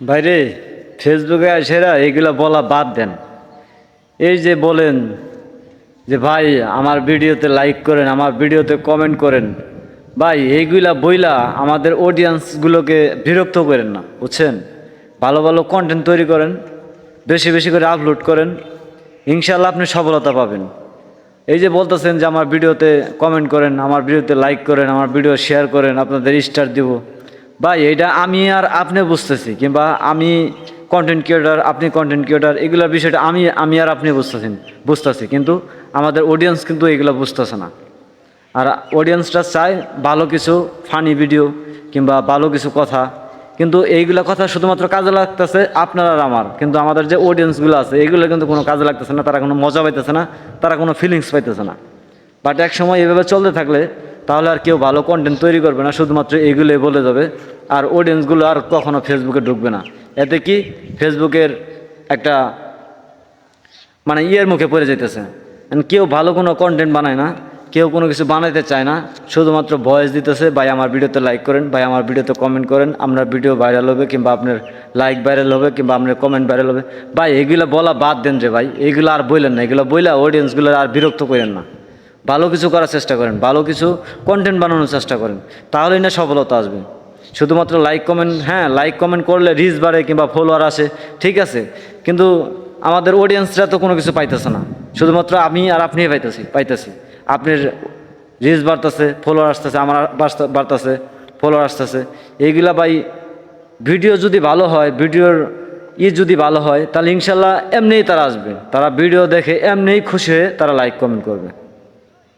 বাইরে ফেসবুকে সেরা এগুলো বলা বাদ দেন। এই যে বলেন যে, ভাই, আমার ভিডিওতে লাইক করেন, আমার ভিডিওতে কমেন্ট করেন। ভাই, এইগুলা বইলা আমাদের অডিয়েন্সগুলোকে বিরক্ত করেন না, বুঝছেন? ভালো ভালো কন্টেন্ট তৈরি করেন, বেশি বেশি করে আপলোড করেন ইনশাল্লাহ আপনি সফলতা পাবেন। এই যে বলতেছেন যে, আমার ভিডিওতে কমেন্ট করেন, আমার ভিডিওতে লাইক করেন, আমার ভিডিও শেয়ার করেন, আপনাদের স্টার দিব। ভাই, এটা আমি আর আপনি বুঝতেছি, কিংবা আমি কন্টেন্ট ক্রিয়েটার আপনি কন্টেন্ট ক্রিয়েটার এগুলোর বিষয়টা আমি আমি আর আপনি বুঝতেছেন বুঝতেছি, কিন্তু আমাদের অডিয়েন্স কিন্তু এগুলো বুঝতেছে না। আর অডিয়েন্সটা চায় ভালো কিছু ফানি ভিডিও কিংবা ভালো কিছু কথা, কিন্তু এইগুলো কথা শুধুমাত্র কাজে লাগতেছে আপনার আর আমার, কিন্তু আমাদের যে অডিয়েন্সগুলো আছে, এগুলো কিন্তু কোনো কাজে লাগতেছে না, তারা কোনো মজা পাইতেছে না, তারা কোনো ফিলিংস পাইতেছে না। বাট এক সময় এভাবে চলতে থাকলে তাহলে আর কেউ ভালো কন্টেন্ট তৈরি করবে না, শুধুমাত্র এগুলোই বলে যাবে। আর অডিয়েন্সগুলো আর কখনো ফেসবুকে ঢুকবে না। এতে কি? ফেসবুকের একটা মানে ইয়ের মুখে পড়ে যেতেছে কেউ ভালো কোনো কন্টেন্ট বানায় না, কেউ কোনো কিছু বানাইতে চায় না, শুধুমাত্র ভয়েস দিতেছে, ভাই, আমার ভিডিওতে লাইক করেন, ভাই, আমার ভিডিওতে কমেন্ট করেন, আপনার ভিডিও ভাইরাল হবে কিংবা আপনার লাইক ভাইরাল হবে কিংবা আপনার কমেন্ট ভাইরাল হবে। ভাই, এগুলো বলা বাদ দেন রে ভাই, এগুলো আর বললেন না, এগুলো বইলা অডিয়েন্সগুলো আর বিরক্ত করেন না। ভালো কিছু করার চেষ্টা করেন, ভালো কিছু কন্টেন্ট বানানোর চেষ্টা করেন, তাহলেই না সফলতা আসবে। শুধুমাত্র লাইক কমেন্ট হ্যাঁ লাইক কমেন্ট করলে রিচ বাড়ে কিংবা ফলোয়ার আসে, ঠিক আছে। কিন্তু আমাদের অডিয়েন্সরা তো কোনো কিছু পাইতেছে না। শুধুমাত্র আমি আর আপনি পাইতেছি পাইতেছি। আপনার রিচ বাড়তেছে ফলোয়ার আসতেছে, আমার বাড়তে- বাড়তেছে ফলোয়ার আসতেছে। এইগুলা ভাই ভিডিও যদি ভালো হয় ভিডিওর ই যদি ভালো হয়, তাহলে ইনশাল্লাহ এমনিই তারা আসবে। তারা ভিডিও দেখে এমনিই খুশি হয়ে তারা লাইক কমেন্ট করবে।